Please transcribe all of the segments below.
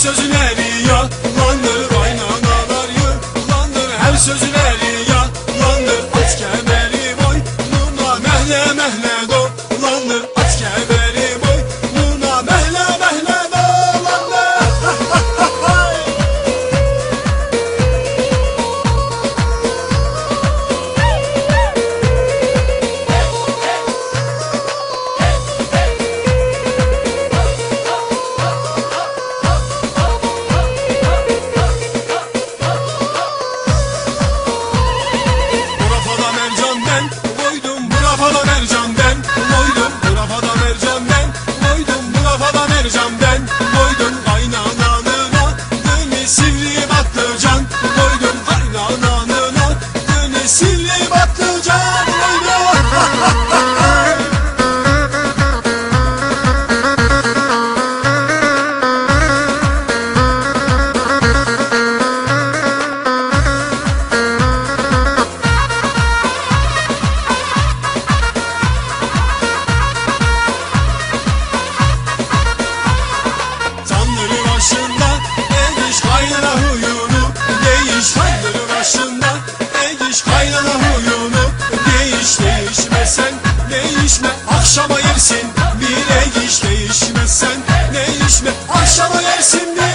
sözün eri yalandır Kaynanalar yıllandır her sözün eri yalandır Aç kemeri boy, boynuna mehle mehle işme Akşama yersin. Bir ek iş değişmezsen. Ne işme akşama yersin bir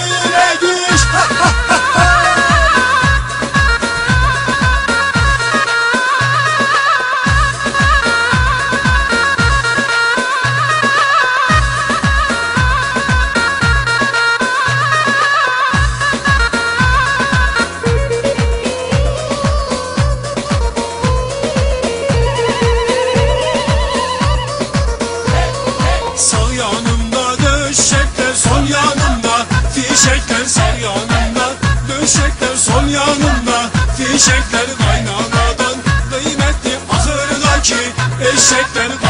Fişekler sağ yanımda Döşekler sol yanımda. Fişekler kaynanadan Kıymetli ahırdaki Eşekler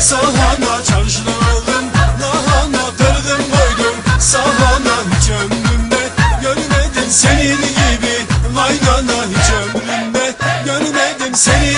Sahana çarşılığım Lahana derdim koydum. Sahana hiç ömrümde Görmedim senin gibi Laylana hiç ömrümde Görmedim senin